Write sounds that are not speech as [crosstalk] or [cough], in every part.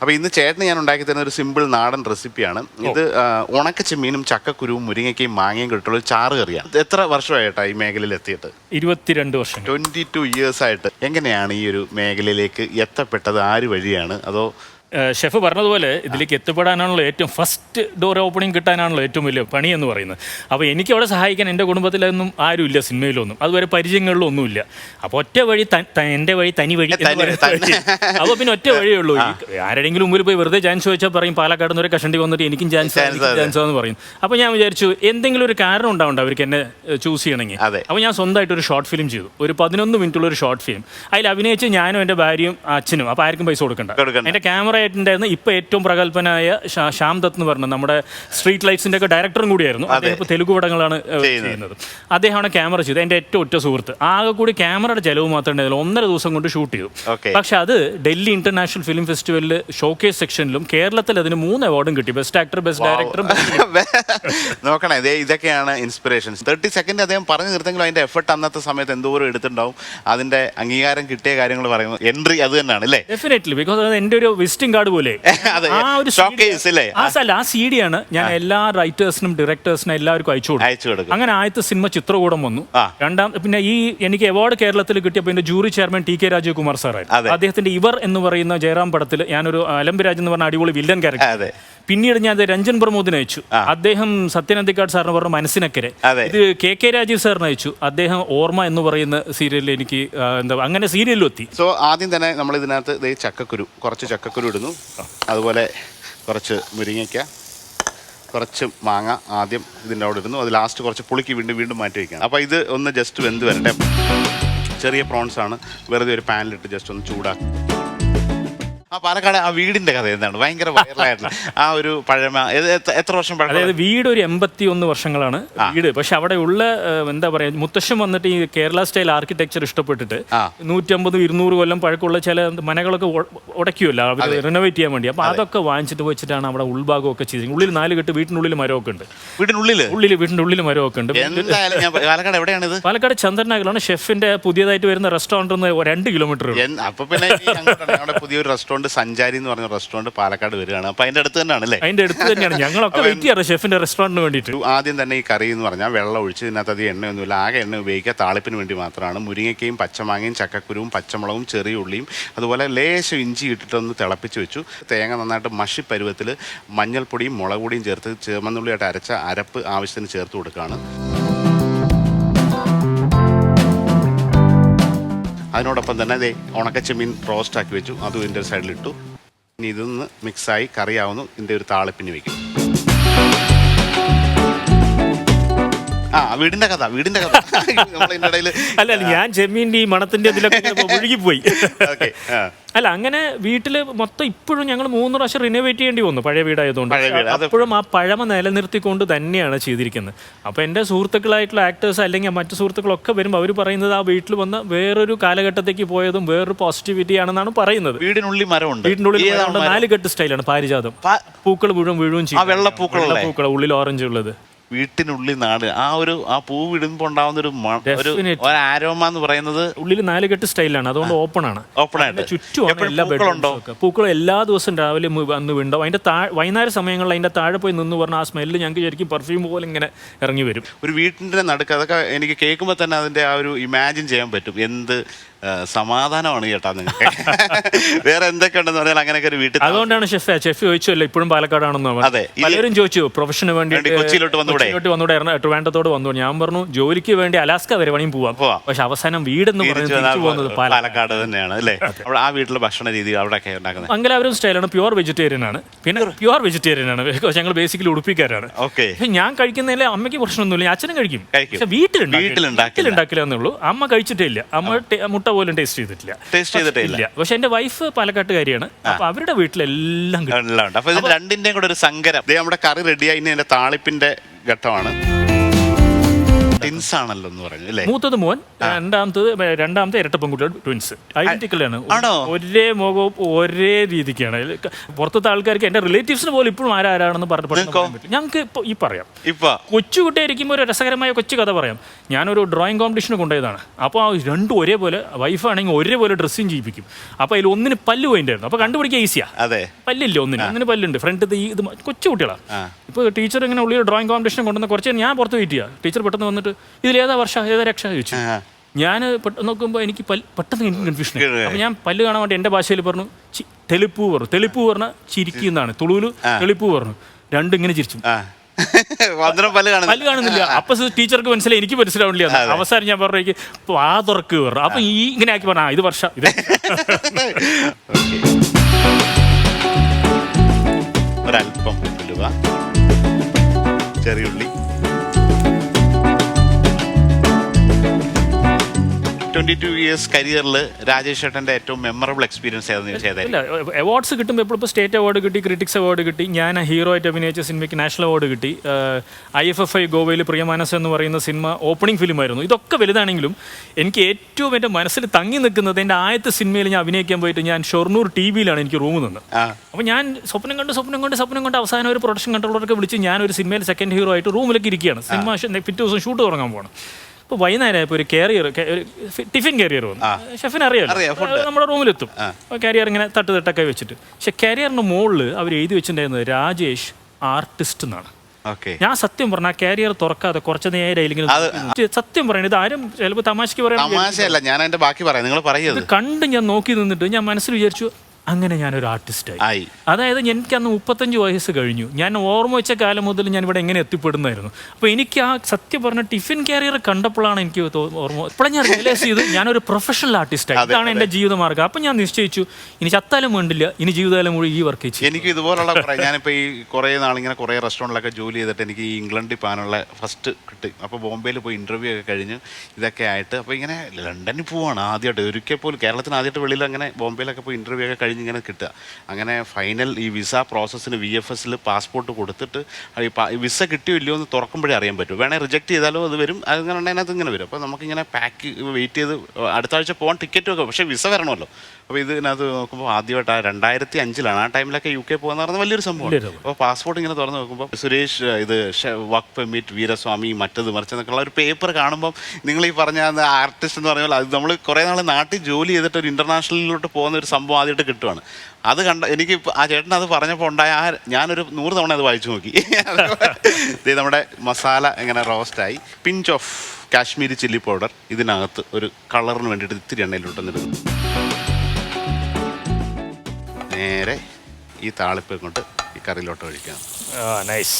അപ്പോൾ ഇന്ന് ചേട്ടന് ഞാൻ ഉണ്ടാക്കി തരുന്ന ഒരു സിമ്പിൾ നാടൻ റെസിപ്പിയാണ് ഇത് ഉണക്ക ചെമ്മീനും ചക്കക്കുരുവും മുരിങ്ങയ്ക്കയും മാങ്ങയും കിട്ടുള്ള ചാറ് കറിയാണ്. ഇത് എത്ര വർഷമായിട്ടാ ഈ മേഖലയിൽ എത്തിയിട്ട് ഇരുപത്തിരണ്ട് വർഷം. ട്വന്റി ടു ഇയേഴ്സ് ആയിട്ട് എങ്ങനെയാണ് ഈ ഒരു മേഖലയിലേക്ക് എത്തപ്പെട്ടത്? ആര് വഴിയാണ്? അതോ ഷെഫ് പറഞ്ഞതുപോലെ ഇതിലേക്ക് എത്തിപ്പെടാനാണല്ലോ ഏറ്റവും ഫസ്റ്റ് ഡോർ ഓപ്പണിംഗ് കിട്ടാനാണല്ലോ ഏറ്റവും വലിയ പണി എന്ന് പറയുന്നത്. അപ്പോൾ എനിക്ക് അവിടെ സഹായിക്കാൻ എന്റെ കുടുംബത്തിലൊന്നും ആരുമില്ല സിനിമയിലൊന്നും. അതുവരെ പരിചയങ്ങളിലും ഒന്നുമില്ല അപ്പോൾ ഒറ്റ വഴി എന്റെ വഴി തനി വഴി. അപ്പോൾ പിന്നെ ഒറ്റ വഴിയേ ഉള്ളൂ. ആരുടെങ്കിലും മുമ്പിൽ പോയി വെറുതെ ചാൻസ് ചോദിച്ചാൽ പറയും പാലക്കാട് നിന്ന് ഒരു കഷണ്ടി വന്നിട്ട് എനിക്കും ചാൻസ് ചാൻസ് എന്ന് പറയും. അപ്പോൾ ഞാൻ വിചാരിച്ചു എന്തെങ്കിലും ഒരു കാരണം ഉണ്ടാവണ്ട അവർക്ക് എന്നെ ചൂസ് ചെയ്യണമെങ്കിൽ? അപ്പോൾ ഞാൻ സ്വന്തമായിട്ട് ഒരു ഷോർട്ട് ഫിലിം ചെയ്തു. ഒരു പതിനൊന്ന് മിനിറ്റുള്ള ഒരു ഷോർട്ട് ഫിലിം അതിൽ അഭിനയിച്ച് ഞാനും എന്റെ ഭാര്യയും അച്ഛനും അപ്പോൾ ആർക്കും പൈസ കൊടുക്കണ്ട. എന്റെ ക്യാമറ ആയിട്ടുണ്ടായിരുന്ന ഇപ്പോൾ ഏറ്റവും പ്രഗത്ഭനായ ശ്യാം ദത്ത് എന്ന് പറഞ്ഞു നമ്മുടെ സ്ട്രീറ്റ് ലൈറ്റ്സിന്റെ ഒക്കെ ഡയറക്ടറും കൂടിയായിരുന്നു. അദ്ദേഹം ഇപ്പോൾ തെലുഗു പടങ്ങളാണ് ചെയ്യുന്നത്. ചെയ്യുന്നത്. അദ്ദേഹമാണ് ക്യാമറ ചെയ്തത്. എന്റെ ഏറ്റവും ഒറ്റ സുഹൃത്ത്. ആകെ കൂടി ക്യാമറയുടെ ചെലവ് മാത്രമേ ഉണ്ടായിരുന്നുള്ളൂ. ഒന്നര ദിവസം കൊണ്ട് ഷൂട്ട് ചെയ്തു. പക്ഷെ അത് ഡൽഹി ഇന്റർനാഷണൽ ഫിലിം ഫെസ്റ്റിവലിൽ ഷോക്കേസ് സെക്ഷനിലും കേരളത്തിൽ അതിന് മൂന്ന് അവാർഡും കിട്ടി. ബെസ്റ്റ് ആക്ടർ ബെസ്റ്റ് ഡയറക്ടറും നോക്കണേ ഇതേ ഇതൊക്കെയാണ് ഇൻസ്പിറേഷൻസ് തേർട്ടി സെക്കൻഡ് അദ്ദേഹം പറഞ്ഞു നിർത്തെങ്കിലും അതിന്റെ എഫർട്ട് അന്നത്തെ സമയത്ത് എന്തോരം എടുത്തിട്ടുണ്ടാവും. അതിന്റെ അംഗീകാരം കിട്ടിയ കാര്യങ്ങൾ പറയുന്നത് എൻട്രി അത് തന്നെയാണ് അല്ലേ? ഡെഫിനറ്റ്ലി ബിക്കോസ് അത് എന്റെ ഒരു വിസിറ്റിംഗ് കാർഡ് പോലെ. [laughs] ആ ഒരു അല്ലേ? ആ സി ആണ് ഞാൻ എല്ലാ റൈറ്റേഴ്സിനും ഡയറക്ടേഴ്സിനും എല്ലാവർക്കും അയച്ചു കൊടുക്കും. അങ്ങനെ ആദ്യത്തെ സിനിമ ചിത്രകൂടം വന്നു. രണ്ടാം പിന്നെ ഈ എനിക്ക് അവാർഡ് കേരളത്തിൽ കിട്ടിയപ്പോൾ എന്റെ jury chairman T K Rajeev Kumar സാറായിരുന്നു അദ്ദേഹത്തിന്റെ ഇവർ എന്ന് പറയുന്ന ജയറാം പടത്തിൽ ഞാനൊരു അലംബരാജ് എന്ന് പറഞ്ഞ അടിപൊളി വില്ലൻ ക്യാരക്ടർ പിന്നീട് ഞാൻ അത് രഞ്ജൻ പ്രമോദിന് അയച്ചു. അദ്ദേഹം സത്യനന്ദിക്കാട് സാറിന് പറഞ്ഞ മനസ്സിനക്കരെ. ഇത് കെ കെ രാജീവ് സാറിന് അയച്ചു. അദ്ദേഹം ഓർമ്മ എന്ന് പറയുന്ന സീരിയലിൽ എനിക്ക് എന്താ അങ്ങനെ സീരിയലിൽ എത്തി. സോ ആദ്യം തന്നെ നമ്മൾ ഇതിനകത്ത് ചക്കക്കുരു കുറച്ച് ചക്കക്കുരു ഇടുന്നു. അതുപോലെ കുറച്ച് മുരിങ്ങയ്ക്ക കുറച്ച് മാങ്ങ ആദ്യം ഇതിന്റെ അവിടെ ഇടുന്നു. അത് ലാസ്റ്റ് കുറച്ച് പുളിക്ക് വീണ്ടും വീണ്ടും മാറ്റി വയ്ക്കാം അപ്പോൾ ഇത് ഒന്ന് ജസ്റ്റ് വെന്ത് വരട്ടെ. ചെറിയ പ്രോൺസ് ആണ്. വെറുതെ ഒരു പാനിലിട്ട് ജസ്റ്റ് ഒന്ന് ചൂടാക്കി ആ പാലക്കാട് ആ വീടിന്റെ കഥ എന്താണ്? ഭയങ്കര വൈറലായിട്ടുള്ള ആ ഒരു പഴമ ഇത് എത്ര- എത്ര വർഷം പഴക്കം അതായത് വീട് ഒരു എൺപത്തി ഒന്ന് വർഷങ്ങളാണ് വീട്. പക്ഷെ അവിടെ ഉള്ള ഏഹ്, എന്താ പറയാ മുത്തശ്ശൻ വന്നിട്ട് ഈ കേരള സ്റ്റൈൽ ആർക്കിടെക്ചർ ഇഷ്ടപ്പെട്ടിട്ട് ആ. നൂറ്റമ്പത് ഇരുന്നൂറ് കൊല്ലം പഴക്കമുള്ള ചില മനകളൊക്കെ ഉ- ഉടയ്ക്കുമല്ലോ അവർ റിനോവേറ്റ് ചെയ്യാൻ വേണ്ടി. അപ്പൊ അതൊക്കെ വാങ്ങിച്ചിട്ട് വെച്ചിട്ടാണ് അവിടെ ഉൾഭാഗമൊക്കെ ചെയ്തത് ഉള്ളിൽ നാല് കെട്ട് വീട്ടിനുള്ളിൽ ഒക്കെ ഉണ്ട്. വീടിനുള്ളിൽ ഉള്ളിൽ വീടിന്റെ ഉള്ളിൽ ഒക്കെ ഉണ്ട്. എന്തായാലും ഞാൻ പാലക്കാട് എവിടെയാണിത്? പാലക്കാട് ചന്ദ്രനാഗലാണ് ഷെഫിന്റെ പുതിയതായിട്ട് വരുന്ന റെസ്റ്റോറന്റ് രണ്ട് കിലോമീറ്റർ എൻ- അപ്പൊ പിന്നെ ഇനി അങ്ങോട്ടാണ്. ഞങ്ങളുടെ പുതിയൊരു റെസ്റ്റോറന്റ് സഞ്ചാരി എന്ന് പറഞ്ഞ റെസ്റ്റോറന്റ് പാലക്കാട് വരികയാണ്. അപ്പൊ അതിന്റെ അടുത്ത് തന്നെയാണ് അല്ലേ? അതിന്റെ അടുത്ത് തന്നെയാണ്. ഞങ്ങളൊക്കെ വെയിറ്റ് ചെയ്യാറ് ഷെഫിന്റെ റെസ്റ്റോറന്റിന് വേണ്ടിയിട്ട്. ആദ്യം തന്നെ ഈ കറി എന്ന് പറഞ്ഞാൽ വെള്ളം ഒഴിച്ച് ഇതിനകത്ത് അധികം എണ്ണയൊന്നുമില്ല. ആകെ എണ്ണ ഉപയോഗിക്കുക. താളിപ്പിന് വേണ്ടി മാത്രമാണ്. മുരിങ്ങയ്ക്കയും പച്ചമാങ്ങയും ചക്കക്കുരുവും പച്ചമുളകും ചെറിയ ഉള്ളിയും അതുപോലെ ലേശം ഇഞ്ചി ഇട്ടിട്ടൊന്ന് തിളപ്പിച്ച് വെച്ചു. തേങ്ങ നന്നായിട്ട് മഷി പരുവത്തിൽ മഞ്ഞൾപ്പൊടിയും മുളക് പൊടിയും ചേർത്ത് ചുമന്നുള്ളിയായിട്ട് അരച്ച അരപ്പ് ആവശ്യത്തിന് ചേർത്ത് കൊടുക്കുകയാണ്. അതിനോടൊപ്പം തന്നെ ദേ ഉണക്കച്ചെമ്മീൻ റോസ്റ്റ് ആക്കി വെച്ചു. അതും ഇതിന്റെ സൈഡിലിട്ടു ഇനി ഇതൊന്ന് മിക്സായി കറിയാവുന്നു. ഇതിന്റെ ഒരു താളിപ്പിന് വെക്കും. ആ വീടിന്റെ കഥ വീടിന്റെ കഥ. ഇതിന്റെ അല്ല ഞാൻ ചെമ്മീന്റെ ഈ മണത്തിന്റെ ഇതിലൊക്കെ ഒഴുകിപ്പോയി [laughs] ഓക്കെ അല്ല അങ്ങനെ വീട്ടിൽ മൊത്തം ഇപ്പോഴും ഞങ്ങൾ മൂന്ന് പ്രാവശ്യം റിനോവേറ്റ് ചെയ്യേണ്ടി വന്നു പഴയ വീടായതുകൊണ്ട്. അപ്പോഴും ആ പഴമ നിലനിർത്തിക്കൊണ്ട് തന്നെയാണ് ചെയ്തിരിക്കുന്നത്. അപ്പോൾ എന്റെ സുഹൃത്തുക്കളായിട്ടുള്ള ആക്ടേഴ്സ് അല്ലെങ്കിൽ മറ്റു സുഹൃത്തുക്കളൊക്കെ വരുമ്പോൾ അവർ പറയുന്നത് ആ വീട്ടിൽ വന്ന വേറൊരു കാലഘട്ടത്തേക്ക് പോയതും വേറൊരു പോസിറ്റിവിറ്റി ആണെന്നാണ് പറയുന്നത്. വീടിനുള്ളിൽ മരമുണ്ട്. വീടിനുള്ളിൽ? നാല് കെട്ട് സ്റ്റൈലാണ് പാരിജാതം. പൂക്കൾ മുഴുവൻ വീഴുകയും ചെയ്യും? പൂക്കൾ ഉള്ളിൽ ഓറഞ്ച് ഉള്ളത്. വീട്ടിനുള്ളിൽ നാട്. ആ ഒരു ആ പൂ വിടുമ്പോ ഉണ്ടാവുന്ന ഒരു മ- ഒരു Definitely. ഒരു ആരോമ എന്ന് പറയുന്നത് ഉള്ളിൽ നാല് കെട്ട് സ്റ്റൈലാണ്. അതുകൊണ്ട് ഓപ്പൺ ആണ്. ഓപ്പൺ ആയിട്ട്. ചുറ്റുമാണ് എപ്പോഴും എല്ലാ പൂക്കളുണ്ടോ? ബെഡ്റൂംസും ഒക്കെ. പൂക്കൾ എല്ലാ ദിവസവും രാവിലെ മു- വന്ന് വീണ്ടും അതിന്റെ താഴെ വൈകുന്നേര സമയങ്ങളിൽ അതിന്റെ താഴെ പോയി നിന്ന് പറഞ്ഞാൽ ആ സ്മെല്ല് ഞങ്ങൾക്ക് ശരിക്കും പെർഫ്യൂം പോലെ ഇങ്ങനെ ഇറങ്ങി വരും. ഒരു വീട്ടിന്റെ നടുക്ക് അതൊക്കെ എനിക്ക് കേൾക്കുമ്പോൾ തന്നെ അതിന്റെ ആ ഒരു ഇമാജിൻ ചെയ്യാൻ പറ്റും. എന്ത് ആ, സമാധാനമാണ് കേട്ടാ നിങ്ങൾക്ക്. [laughs] വേറെ എന്തൊക്കെ ഉണ്ടെന്ന് പറഞ്ഞാൽ അങ്ങനെയൊക്കെ ഒരു വീട്ടിൽ അതുകൊണ്ടാണ് ഷെഫ് ഷെഫ് ചോദിച്ചല്ലോ ഇപ്പോഴും പാലക്കാടാണെന്ന് പറഞ്ഞു. അതെ, ഇത് പലരും ചോദിച്ചു പ്രൊഫഷന് വേണ്ടി കൊച്ചിയിലോട്ട് കൊച്ചിയിലോട്ട് വന്നൂടെ? കൊച്ചിയിലോട്ട് വന്നൂടെ? എറണ- ട്രിവാൻഡ്രത്തോട് വന്നു. ഞാൻ പറഞ്ഞു ജോലിക്ക് വേണ്ടി അലാസ്ക വരെ വേണമെങ്കിൽ പോവാം. പോവാം. പക്ഷെ അവസാനം വീടെന്ന് തിരിച്ചു പറയുന്നത് തിരിച്ചു പോകുന്നത് പാലക്കാട്. പാലക്കാട് തന്നെയാണ് അല്ലേ? അവിടെ ആ വീട്ടിലെ ഭക്ഷണ രീതി അവിടെയൊക്കെ ഉണ്ടാക്കുന്നത്. മംഗലാപുരം സ്റ്റൈലാണ് പ്യുവർ വെജിറ്റേറിയൻ ആണ്. പിന്നെ പ്യുവർ വെജിറ്റേറിയൻ ആണ്. ഞങ്ങൾ ബേസിക്കലി ഉടുപ്പിക്കാരാണ്. ഓക്കെ. പക്ഷെ ഞാൻ കഴിക്കുന്നതിലെ അമ്മയ്ക്ക് പ്രശ്നമൊന്നുമില്ല ഞാൻ അച്ഛനും കഴിക്കും. കഴിക്കും. പക്ഷെ വീട്ടിലുണ്ടാക്കില്ല വീട്ടിലുണ്ടാക്കില്ല. വീട്ടിലുണ്ടാക്കില്ല എന്നുള്ളൂ. അമ്മ കഴിച്ചിട്ടേ ഇല്ല അമ്മ ടേ- മുട്ട പോലും ടേസ്റ്റ് ചെയ്തിട്ടില്ല. ടേസ്റ്റ് ചെയ്തിട്ടേ ഇല്ല ഇല്ല. പക്ഷെ എന്റെ വൈഫ് പാലക്കാട്ടുകാരിയാണ്. അപ്പൊ അവരുടെ വീട്ടിലെല്ലാം കിട്ടും. എല്ലാം ഉണ്ട്. അപ്പൊ ഇത് രണ്ടിന്റെയും കൂടെ ഒരു സങ്കരം ദേ നമ്മുടെ കറി റെഡിയായി ഇനി താളിപ്പിന്റെ ഘട്ടമാണ്. ടിൻസ് ആണല്ലോ എന്ന് പറഞ്ഞു അല്ലേ? മൂത്തത് മോൻ രണ്ടാമത്തത് രണ്ടാമത്തെ ഇരട്ട പെൺകുട്ടികൾ ട്വിൻസ് ഐഡന്റിക്കൽ ആണ്? ഒരേ മുഖവും ഒരേ രീതിക്കാണ്. പുറത്തത്തെ ആൾക്കാർക്ക് എന്റെ റിലേറ്റീവ്സിന് പോലും ഇപ്പോഴും ആരാരാണെന്ന് പറഞ്ഞു പെട്ടെന്ന് ഞങ്ങൾക്ക് ഇപ്പോൾ ഈ പറയാം. കൊച്ചുകുട്ടിയായിരിക്കുമ്പോൾ ഒരു രസകരമായ കൊച്ചു കഥ പറയാം. ഞാനൊരു ഡ്രോയിങ് കോമ്പറ്റീഷന് കൊണ്ടുപോയതാണ്. അപ്പോൾ ആ രണ്ടും ഒരേപോലെ വൈഫാണെങ്കിൽ ഒരേപോലെ ഡ്രസ്സിങ് ചെയ്യിപ്പിക്കും. അപ്പോൾ അതിൽ ഒന്നിന് പല്ല് പോയിണ്ടായിരുന്നു. അപ്പോൾ കണ്ടുപിടിക്കാൻ ഈസിയാ അതെ. പല്ലില്ല ഒന്നിന്. അങ്ങനെ പല്ലുണ്ട്. ഫ്രണ്ട് ഈ ഇത് കൊച്ചുകുട്ടികളാണ്. ഇപ്പോൾ ടീച്ചർ ഇങ്ങനെ ഉള്ളിൽ ഡ്രോയിങ് കോമ്പറ്റീഷൻ കൊണ്ടുവന്ന കുറച്ച് ഞാൻ പുറത്ത് വെയിറ്റ് ചെയ്യാം. ടീച്ചർ പെട്ടെന്ന് വന്നിട്ട് ഇതിൽ ഏതാ വർഷം ഏതാ രക്ഷ ചോദിച്ചു. ഞാൻ പെട്ടെന്ന് നോക്കുമ്പോൾ എനിക്ക് പെട്ടെന്ന് എനിക്ക് കൺഫ്യൂഷൻ അപ്പം ഞാൻ പല്ല് കാണാൻ വേണ്ടി എന്റെ ഭാഷയിൽ പറഞ്ഞു തെളിപ്പൂ പറഞ്ഞു. തെളിപ്പൂ പറഞ്ഞാൽ ചിരിക്കുന്നതാണ് തുളുവിൽ തെളിപ്പൂ പറഞ്ഞു. രണ്ടും ഇങ്ങനെ ചിരിച്ചു. പല്ല് കാണുന്നു [laughs] പല്ല് കാണുന്നില്ല. അപ്പൊ ടീച്ചർക്ക് മനസ്സിലായി എനിക്ക് മനസ്സിലാവില്ല. അവസാനം ഞാൻ പറഞ്ഞു ആ തുറക്ക് പറഞ്ഞു. അപ്പൊ ഈ ഇങ്ങനെ ആക്കി പറഞ്ഞു. ഇത് വർഷം ഇത്. [laughs] ഒരല്പം ചെറിയുള്ളി. ട്വന്റി ടു ഇയേഴ്സ് കരിയറിൽ രാജേഷ് ഏട്ടന്റെ ഏറ്റവും മെമ്മറബിൾ എക്സ്പീരിയൻസ് ഏതെന്ന് അവാർഡ്സ് കിട്ടുമ്പോൾ എപ്പോഴും ഇപ്പോൾ സ്റ്റേറ്റ് അവാർഡ് കിട്ടി ക്രിറ്റിക്സ് അവാർഡ് കിട്ടി ഞാൻ ഹീറോ ആയിട്ട് അഭിനയിച്ച സിനിമയ്ക്ക് നാഷണൽ അവാർഡ് കിട്ടി. ഐ എഫ് എഫ് ഐ ഗോവയിൽ പ്രിയമാനസ് എന്ന് പറയുന്ന സിനിമ ഓപ്പണിംഗ് ഫിലിമായിരുന്നു ഇതൊക്കെ വലുതാണെങ്കിലും എനിക്ക് ഏറ്റവും എന്റെ മനസ്സിൽ തങ്ങി നിൽക്കുന്നത് എന്റെ ആദ്യത്തെ സിനിമയിൽ ഞാൻ അഭിനയിക്കാൻ പോയിട്ട് ഞാൻ ഷൊർണൂർ ടി വിയിലാണ് എനിക്ക് റൂം നിന്ന് അപ്പോൾ ഞാൻ സ്വപ്നം കണ്ട് സ്വപ്നം കണ്ട് സ്വപ്നം കണ്ട് അവസാനം ഒരു പ്രൊഡക്ഷൻ കൺട്രോളറൊക്കെ വിളിച്ച് ഞാൻ ഒരു സിനിമയിൽ സെക്കൻഡ് ഹീറോ ആയിട്ട് റൂമിലേക്ക് ഇരിക്കുകയാണ്. സിനിമ പിറ്റേ ദിവസം ഷൂട്ട് തുടങ്ങാൻ പോകണം അപ്പോൾ വൈകുന്നേരം ആയപ്പോൾ ഒരു കാരിയർ ഒരു ടിഫിൻ കാരിയർ വന്നു. ഷെഫിന് അറിയാം. നമ്മുടെ റൂമിലെത്തും. കാരിയർ ഇങ്ങനെ തട്ട് തട്ടൊക്കെ വെച്ചിട്ട്. പക്ഷെ കാരിയറിന്റെ മുകളിൽ അവർ എഴുതി വെച്ചിട്ടുണ്ടായിരുന്നത് രാജേഷ് ആർട്ടിസ്റ്റ് എന്നാണ്. ഓക്കെ. ഞാൻ സത്യം പറഞ്ഞ കാരിയർ തുറക്കാതെ കുറച്ച് നേരം സത്യം പറയണത് ആരും ചിലപ്പോ തമാശക്ക് പറയാൻ തമാശയല്ല ഞാൻ അതിന്റെ ബാക്കി പറയാം. നിങ്ങൾ കണ്ട് ഞാൻ നോക്കി നിന്നിട്ട് ഞാൻ മനസ്സിൽ വിചാരിച്ചു അങ്ങനെ ഞാനൊരു ആർട്ടിസ്റ്റായി ആയി. അതായത് എനിക്ക് അന്ന് മുപ്പത്തഞ്ച് വയസ്സ് കഴിഞ്ഞു. ഞാൻ ഓർമ്മ വെച്ച കാലം മുതൽ ഞാൻ ഇവിടെ എങ്ങനെ എത്തിപ്പെടുന്നായിരുന്നു. അപ്പോൾ എനിക്ക് ആ സത്യം പറഞ്ഞ ടിഫിൻ കാരിയർ കണ്ടപ്പോഴാണ് എനിക്ക് തോ- ഓർമ്മ ഇപ്പോഴും ഞാൻ റിയലൈസ് ചെയ്തു ഞാനൊരു പ്രൊഫഷണൽ ആർട്ടിസ്റ്റ് ആർട്ടിസ്റ്റായി ഇതാണ് എന്റെ ജീവിതമാർഗം അപ്പം ഞാൻ നിശ്ചയിച്ചു ഇനി ചത്താലും വേണ്ടില്ല ഇനി ജീവിതകാലം മുഴുവൻ ഈ വർക്ക് ചെയ്യും. എനിക്ക് ഇതുപോലുള്ള ഞാനിപ്പോ ഞാനിപ്പോൾ ഈ കുറേ നാളിങ്ങനെ കുറേ റെസ്റ്റോറന്റിലൊക്കെ ജോലി ചെയ്തിട്ട് എനിക്ക് ഈ ഇംഗ്ലണ്ടിൽ പോകാനുള്ള ഫസ്റ്റ് കിട്ടി. അപ്പോൾ ബോംബെയിൽ പോയി ഇന്റർവ്യൂ ഒക്കെ കഴിഞ്ഞ് ഇതൊക്കെ ആയിട്ട് അപ്പോൾ ഇങ്ങനെ ലണ്ടനിൽ പോവാണ് ആദ്യമായിട്ട്. ഒരിക്കൽ പോലും കേരളത്തിന് ആദ്യമായിട്ട് വെളിയിൽ അങ്ങനെ ബോംബെയിലൊക്കെ പോയി ഇന്റർവ്യൂ ഒക്കെ കഴിഞ്ഞ് ഇങ്ങനെ കിട്ടുക. അങ്ങനെ ഫൈനൽ ഈ വിസ പ്രോസസ്സിന് വി എഫ് എസിൽ പാസ്പോർട്ട് കൊടുത്തിട്ട് ഈ വിസ കിട്ടിയോ ഇല്ലയോ എന്ന് തുറക്കുമ്പോഴേ അറിയാൻ പറ്റും. വേണേൽ റിജക്ട് ചെയ്താലോ അത് വരും. അങ്ങനെ ഉണ്ടെങ്കിൽ അതിനകത്ത് ഇങ്ങനെ വരും. അപ്പോൾ നമുക്കിങ്ങനെ പാക്ക് വെയിറ്റ് ചെയ്ത് അടുത്ത ആഴ്ച പോകാൻ ടിക്കറ്റും ഒക്കെ പക്ഷേ വിസ വരണമല്ലോ. അപ്പോൾ ഇതിനകത്ത് നോക്കുമ്പോൾ ആദ്യമായിട്ട് ആ രണ്ടായിരത്തി അഞ്ചിലാണ് ആ ടൈമിലൊക്കെ യു കെ പോകുന്ന പറഞ്ഞാൽ വലിയൊരു സംഭവം. അപ്പോൾ പാസ്പോർട്ട് ഇങ്ങനെ തുറന്ന് നോക്കുമ്പോൾ സുരേഷ് ഇത് വർക്ക് പെർമിറ്റ് വീരസ്വാമി മറ്റത് മറിച്ച് എന്നൊക്കെയുള്ള ഒരു പേപ്പർ കാണുമ്പോൾ നിങ്ങൾ ഈ പറഞ്ഞ ആർട്ടിസ്റ്റ് എന്ന് പറഞ്ഞാൽ അത് നമ്മൾ കുറേ നാൾ നാട്ടിൽ ജോലി ചെയ്തിട്ട് ഒരു ഇന്റർനാഷണലിലോട്ട് പോകുന്ന ഒരു സംഭവം ആദ്യമായിട്ട് കിട്ടുവാണ്. അത് കണ്ട എനിക്ക് ആ ചേട്ടൻ അത് പറഞ്ഞപ്പോൾ ഉണ്ടായ ആ ഞാനൊരു നൂറ് തവണ അത് വായിച്ചു നോക്കി. [laughs] നമ്മുടെ മസാല ഇങ്ങനെ റോസ്റ്റായി pinch of Kashmiri chilli powder ഇതിനകത്ത് ഒരു കളറിന് വേണ്ടിയിട്ട് ഇത്തിരി എണ്ണയിലോട്ടൊന്നിടുന്നു നേരെ ഈ താളിപ്പ് കൊണ്ട് ഈ കറിയിലോട്ട് ഒഴിക്കാം. നൈസ്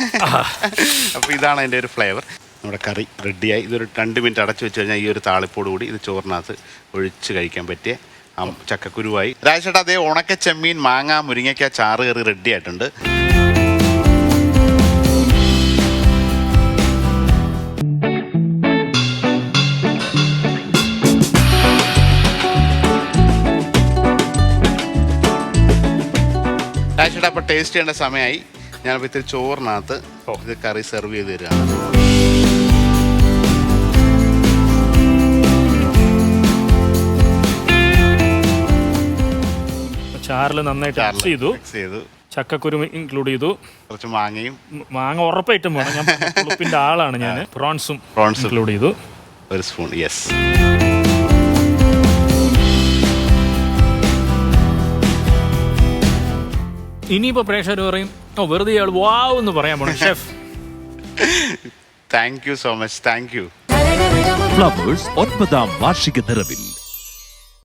[laughs] അപ്പോൾ ഇതാണ് അതിന്റെ ഒരു ഫ്ലേവർ നമ്മുടെ കറി റെഡിയായി ഇതൊരു രണ്ട് മിനിറ്റ് അടച്ചു വെച്ച് കഴിഞ്ഞാൽ ഈ ഒരു താളിപ്പോട് കൂടി ഇത് ചോറിനകത്ത് ഒഴിച്ച് കഴിക്കാൻ പറ്റിയ ആ ചക്കക്കുരുവായി. രാജേട്ടാ അതേ ഉണക്ക ചെമ്മീൻ മാങ്ങ മുരിങ്ങയ്ക്ക ചാറ് കറി റെഡി ആയിട്ടുണ്ട്. അപ്പോൾ ടേസ്റ്റ് ചെയ്യേണ്ട സമയമായി. ഞാനിപ്പോൾ ഇത്തിരി ചോറിനകത്ത് ഇത് കറി സെർവ് ചെയ്ത് തരിക ചാറിൽ നന്നായിട്ട് മിക്സ് ചെയ്തു. മിക്സ് ചെയ്തു. ചക്കക്കുരു ഇൻക്ലൂഡ് ചെയ്തു. കുറച്ച് മാങ്ങയും. മാങ്ങ ഉറപ്പായിട്ടും വേണം. ഞാൻ ആളാണ് ഞാൻ പ്രോൺസും പ്രോൺസ് ഇൻക്ലൂഡ് ചെയ്തു. ഒരു സ്പൂൺ യെസ് ഇനിയിപ്പോ പ്രേക്ഷകർ പറയും ഓ വെറുതെ ഇയാൾ വാവ് എന്ന് പറയാൻ പോണം [laughs] chef thank you so much thank you Flowers ஒன்பதாம் வார்ஷிக தரவில்